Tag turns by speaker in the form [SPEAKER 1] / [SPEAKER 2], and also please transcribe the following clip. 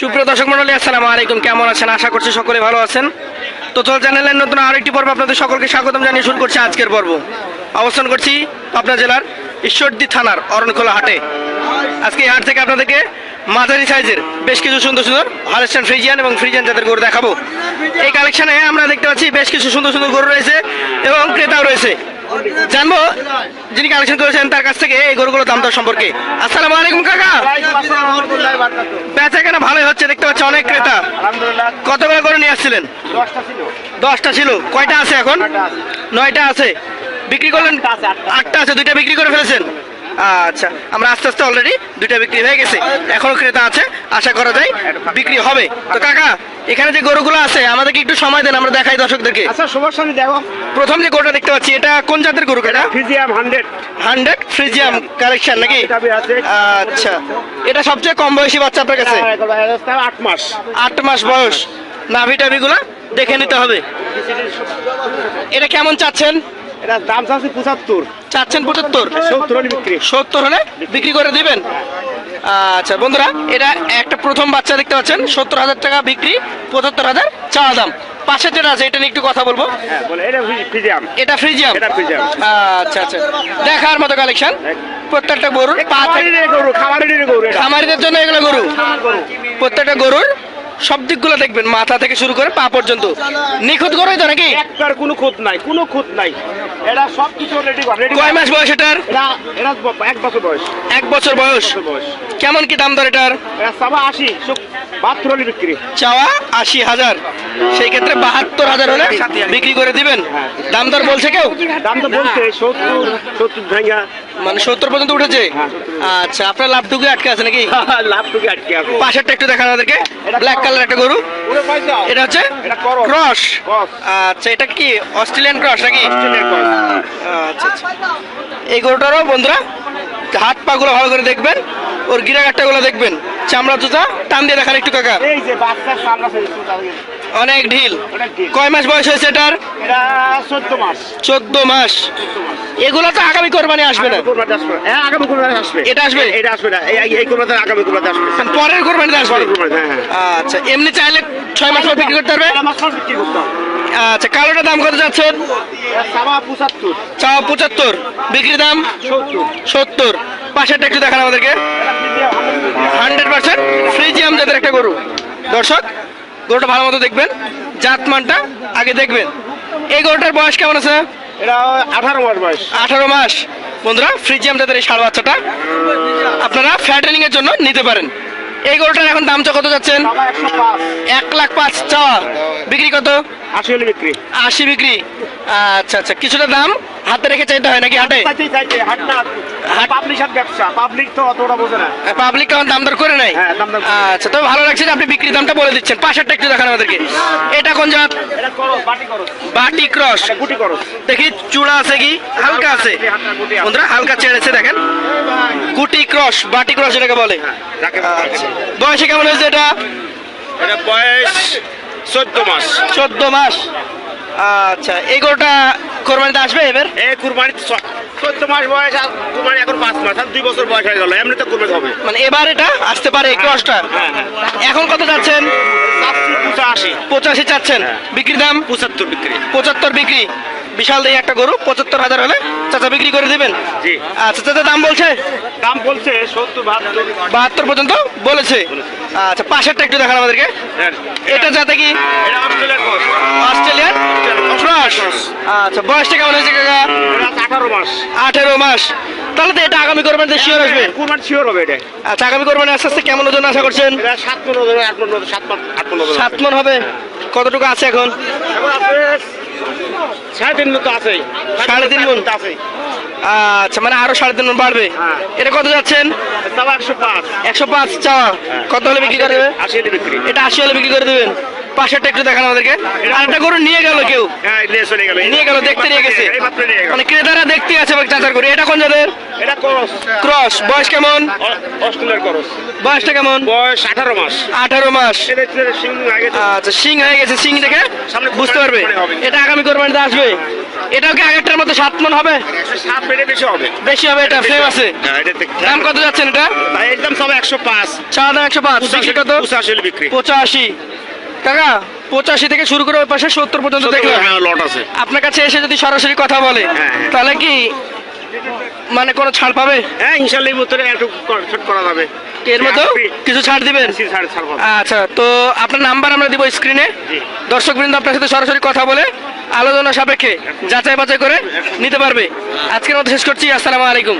[SPEAKER 1] সুপ্রিয় দর্শক মন্ডলী আসসালামু আলাইকুম। কেমন আছেন? আশা করছি সকলে ভালো আছেন। তো চল চ্যানেলের নতুন আরেকটি পর্ব আপনাদের সকলকে স্বাগতম জানিয়ে শুরু করছি আজকের পর্ব। অবস্থান করছি পাবনা জেলার ঈশ্বরদী থানার অরণখোলা হাটে। আজকে এই হাট থেকে আপনাদেরকে মাঝারি সাইজের বেশ কিছু সুন্দর সুন্দর হালেস্টান ফ্রিজিয়ান এবং ফ্রিজিয়ান জাতের গরু দেখাবো। এই কালেকশনে আমরা দেখতে পাচ্ছি বেশ কিছু সুন্দর সুন্দর গরু রয়েছে এবং ক্রেতাও রয়েছে। জানব যিনি কালেকশন করেছেন তার কাছ থেকে এই গরুগুলো দাম দর সম্পর্কে। আসসালামু আলাইকুম কাকা। বেচা কেন ভালোই হচ্ছে দেখতে পাচ্ছি অনেক ক্রেতা।
[SPEAKER 2] কত
[SPEAKER 1] কতগুলো গরু নিয়ে আসছিলেন?
[SPEAKER 2] দশটা ছিল।
[SPEAKER 1] কয়টা আছে এখন?
[SPEAKER 2] নয়টা আছে।
[SPEAKER 1] বিক্রি করলেন।
[SPEAKER 2] আটটা আছে
[SPEAKER 1] দুইটা বিক্রি করে ফেলেছেন? আচ্ছা আমরা আস্তে আস্তে অলরেডি দুইটা বিক্রি হয়ে গেছে। এখনও ক্রেতা আছে আশা করা যায় বিক্রি হবে। তো কাকা এখানে যে গরুগুলো আছে আমাদেরকে একটু সময় দেন আমরা দেখাই দর্শকদেরকে।
[SPEAKER 2] আচ্ছা সমস্যা নেই দেখো।
[SPEAKER 1] প্রথম যে গরুটা দেখতে পাচ্ছি এটা কোন জাতের গরু এটা
[SPEAKER 2] Friesian hundred
[SPEAKER 1] hundred Friesian collection নাকি?
[SPEAKER 2] এটা বি আছে।
[SPEAKER 1] আচ্ছা। এটা সবচেয়ে কম বয়সী বাচ্চা আপনার কাছে?
[SPEAKER 2] আট মাস।
[SPEAKER 1] আট মাস বয়স। নাভি টাভিগুলো দেখে নিতে হবে। এটা কেমন চাচ্ছেন?
[SPEAKER 2] এটা দাম চাচ্ছে পঁচাত্তর।
[SPEAKER 1] চাচ্ছেন পঁচাত্তর?
[SPEAKER 2] সত্তর হলে বিক্রি।
[SPEAKER 1] সত্তর হলে বিক্রি করে দিবেন? আচ্ছা বন্ধুরা এটা একটা প্রথম বাচ্চা দেখতে পাচ্ছেন। সত্তর হাজার টাকা বিক্রি পঁচাত্তর হাজার চাওয়া দাম। পাশে যেটা আছে এটা নিয়ে একটু কথা বলব।
[SPEAKER 2] হ্যাঁ এটা
[SPEAKER 1] ফ্রিজিয়াম। আচ্ছা আচ্ছা। দেখার মতো কালেকশন প্রত্যেকটা গরুর খামারিদের জন্য এগুলো গরু। প্রত্যেকটা গরুর সব দিকগুলো দেখবেন মাথা থেকে শুরু করে পা পর্যন্ত। নিখুঁত গরুই তো নাকি?
[SPEAKER 2] একটার কোনো খুঁত নাই কোনো খুঁত নাই। এটা সব কিছু রেডি রেডি
[SPEAKER 1] কয় মাস বয়স এটার?
[SPEAKER 2] এটা এটা এক বছর বয়স।
[SPEAKER 1] এক বছর বয়স?
[SPEAKER 2] বছর বয়স।
[SPEAKER 1] কেমন কি দাম দর এটার?
[SPEAKER 2] এটা সাবা আশি বাহাত্তর হলে বিক্রি।
[SPEAKER 1] চাওয়া আশি হাজার। সেই ক্ষেত্রে বাহাত্তর হাজার হলে বিক্রি করে দিবেন। দাম দর বলছে কেউ?
[SPEAKER 2] দাম তো বলছে সত্তর সত্তর ভেঙা
[SPEAKER 1] মানে সত্তর পর্যন্ত উঠেছে?
[SPEAKER 2] হ্যাঁ,
[SPEAKER 1] আচ্ছা আপনার লাভটুকু আটকে আছে নাকি?
[SPEAKER 2] লাভ টুকু আটকে আছে।
[SPEAKER 1] পাশেরটা একটু দেখান আমাদেরকে ব্ল্যাক কালার একটা গরু। এটা হচ্ছে ক্রস আচ্ছা এটা কি অস্ট্রেলিয়ান ক্রস নাকি? আচ্ছা আচ্ছা। এই গরুটারও বন্ধুরা হাত পা গুলো ভালো করে দেখবেন। ওর গিরাগাট্টা গুলো দেখবেন চামড়া জুতা টান দিয়ে দেখান একটু কাকা। অনেক ঢিল কয় মাস বয়স হয়েছে এটার
[SPEAKER 2] চোদ্দ মাস
[SPEAKER 1] এগুলো তো আগামী কোরবানি আসবে না
[SPEAKER 2] আসবে। হ্যাঁ, আগামী আসবে।
[SPEAKER 1] এটা আসবে?
[SPEAKER 2] এটা আসবে না। এই- এই আগামী কোরবানিতে আসবে।
[SPEAKER 1] পরের কোরবানিতে আসবে
[SPEAKER 2] হ্যাঁ, হ্যাঁ।
[SPEAKER 1] আচ্ছা এমনি চাইলে ছয় মাস পর বিক্রি করতে পারবে আচ্ছা কালোটা দাম কত যাচ্ছেন চাওয়া পঁচাত্তর। বিক্রি দাম?
[SPEAKER 2] সত্তর।
[SPEAKER 1] পাশেরটা একটু দেখান আমাদেরকে।
[SPEAKER 2] হান্ড্রেড।
[SPEAKER 1] পার্সেন্ট ফ্রিজিয়াম জাতের একটা গরু। দর্শক গরুটা ভালো মতো দেখবেন জাতমানটা আগে দেখবেন। এই গরুটার বয়স কেমন আছে?
[SPEAKER 2] এটা আঠারো মাস বয়স।
[SPEAKER 1] আঠারো মাস। বন্ধুরা ফ্রিজিয়াম জাতের এই ষাড় বাচ্চাটা আপনারা ফ্যাটেনিং এর জন্য নিতে পারেন। এই গরুটার এখন দাম কত যাচ্ছেন? এক লাখ পাঁচ চাওয়া বিক্রি কত?
[SPEAKER 2] আশি বিক্রি।
[SPEAKER 1] আশি বিক্রি। আচ্ছা আচ্ছা। কিছুটা দাম? হাতে রেখে চাইতে হয় নাকি হাটে
[SPEAKER 2] চাইতে চাইতে হাট না
[SPEAKER 1] হাট-
[SPEAKER 2] পাবলিক হাট ব্যবসা পাবলিক তো অতটা বোঝে না।
[SPEAKER 1] পাবলিক কেমন দাম দর করে নাই?
[SPEAKER 2] হ্যাঁ।
[SPEAKER 1] আচ্ছা তবে ভালো লাগছে আপনি বিক্রি দামটা বলে দিচ্ছেন। পাশেরটা একটু দেখান আমাদেরকে। এটা কোন জাত?
[SPEAKER 2] বাটি
[SPEAKER 1] ক্রস। দেখি চূড়া আছে কি? হালকা আছে। বন্ধুরা হালকা চেড়েছে দেখেন। গুটি ক্রস বাটি ক্রস এটাকে বলে। আচ্ছা। বয়সে কেমন হয়েছে এটা?
[SPEAKER 2] এটা বয়স চোদ্দ মাস।
[SPEAKER 1] চোদ্দ মাস। আচ্ছা এই গরুটা কোরবানিতে আসবে এবার?
[SPEAKER 2] এই কুরবানি চোদ্দ মাস বয়স আর কুরবানি এখন পাঁচ মাস আর দুই বছর বয়স হয়ে গেল এমনি তো কুরবানি হবে।
[SPEAKER 1] মানে এবার এটা আসতে পারে ক্রসটা
[SPEAKER 2] হ্যাঁ, হ্যাঁ।
[SPEAKER 1] এখন কত যাচ্ছেন
[SPEAKER 2] পঁচাশি।
[SPEAKER 1] পঁচাশি চাচ্ছেন।
[SPEAKER 2] হ্যাঁ।
[SPEAKER 1] বিক্রির দাম?
[SPEAKER 2] পঁচাত্তর বিক্রি।
[SPEAKER 1] পঁচাত্তর বিক্রি। বিশাল দিয়ে একটা গরু পঁচাত্তর হাজার হলে চাচা বিক্রি করে দিবেন?
[SPEAKER 2] জি।
[SPEAKER 1] আচ্ছা চাচা দাম বলছে?
[SPEAKER 2] দাম বলছে সত্তর বাহাত্তর।
[SPEAKER 1] বাহাত্তর পর্যন্ত বলেছে। আচ্ছা পাশেরটা একটু দেখান আমাদেরকে। এটা যাতে কি? অস্ট্রেলিয়ান আচ্ছা বয়সটা কেমন হয়েছে কাকা?
[SPEAKER 2] আঠারো মাস।
[SPEAKER 1] আঠেরো মাস। তাহলে তো এটা আগামী কোরবানিতে শিওর আসবে।
[SPEAKER 2] কুরবানি শিওর হবে এটা।
[SPEAKER 1] আচ্ছা আগামী কোরবানি আস্তে আস্তে কেমন ওজন আশা করছেন?
[SPEAKER 2] সাত পনেরো ধরে আট পনেরো সাত পাঁচ আট পনেরো
[SPEAKER 1] সাত মন হবে। কতটুকু আছে এখন?
[SPEAKER 2] এখন আছে সাড়ে তিন আছে
[SPEAKER 1] সাড়ে তিন?
[SPEAKER 2] আছে
[SPEAKER 1] আচ্ছা মানে আরও সাড়ে তিন মন বাড়বে।
[SPEAKER 2] হ্যাঁ।
[SPEAKER 1] এটা কত যাচ্ছেন?
[SPEAKER 2] একশো পাঁচ।
[SPEAKER 1] একশো পাঁচ চাওয়া। কত হলে বিক্রি করে দেবে
[SPEAKER 2] আশি হলে বিক্রি।
[SPEAKER 1] এটা আশি হলে বিক্রি করে দেবেন? পাশেরটা একটু দেখান আমাদেরকে। আর একটা গরু নিয়ে গেল কেউ।
[SPEAKER 2] হ্যাঁ নিয়ে গেল।
[SPEAKER 1] দেখতে নিয়ে গেছে। মানে ক্রেতারা দেখতে আছে চাচার করে এটা কোন জাতের?
[SPEAKER 2] ক্রস।
[SPEAKER 1] বয়স কেমন?
[SPEAKER 2] অস্ট্রেলিয়ার করস।
[SPEAKER 1] বয়সটা কেমন?
[SPEAKER 2] বয়স আঠারো মাস।
[SPEAKER 1] আঠারো মাস। আচ্ছা সিং হয়ে গেছে। সিং দেখে বুঝতে পারবে। এটা আগামী কোরবানিতে আসবে। এটাও কি আগেরটার মতো সাত মন হবে?
[SPEAKER 2] বেশি হবে।
[SPEAKER 1] বেশি হবে এটা ফ্রেম আছে।
[SPEAKER 2] হ্যাঁ,
[SPEAKER 1] দাম কত যাচ্ছেন এটা?
[SPEAKER 2] ভাই, এর দাম সব একশো পাঁচ।
[SPEAKER 1] একশো পাঁচ। কত
[SPEAKER 2] পঁচাশি বিক্রি।
[SPEAKER 1] পঁচাশি। কাকা পঁচাশি থেকে শুরু করে ওই পাশে সত্তর পর্যন্ত দেখলাম।
[SPEAKER 2] হ্যাঁ লট আছে।
[SPEAKER 1] আপনার কাছে এসে যদি সরাসরি কথা বলে
[SPEAKER 2] হ্যাঁ, হ্যাঁ।
[SPEAKER 1] তাহলে কি মানে কোনো ছাড় পাবে?
[SPEAKER 2] হ্যাঁ ইনশাল্লাহ এর ভিতরে একটু ছোট করা যাবে।
[SPEAKER 1] এর মতো? কিছু ছাড় দিবেন?
[SPEAKER 2] আশি সাড়ে ছাড় পাবে।
[SPEAKER 1] আচ্ছা তো আপনার নাম্বার আমরা দিব স্ক্রিনে দর্শক বৃন্দ আপনার সাথে সরাসরি কথা বলে আলোচনা সাপেক্ষে যাচাই বাছাই করে নিতে পারবে। আজকের মতো শেষ করছি আসসালামু আলাইকুম।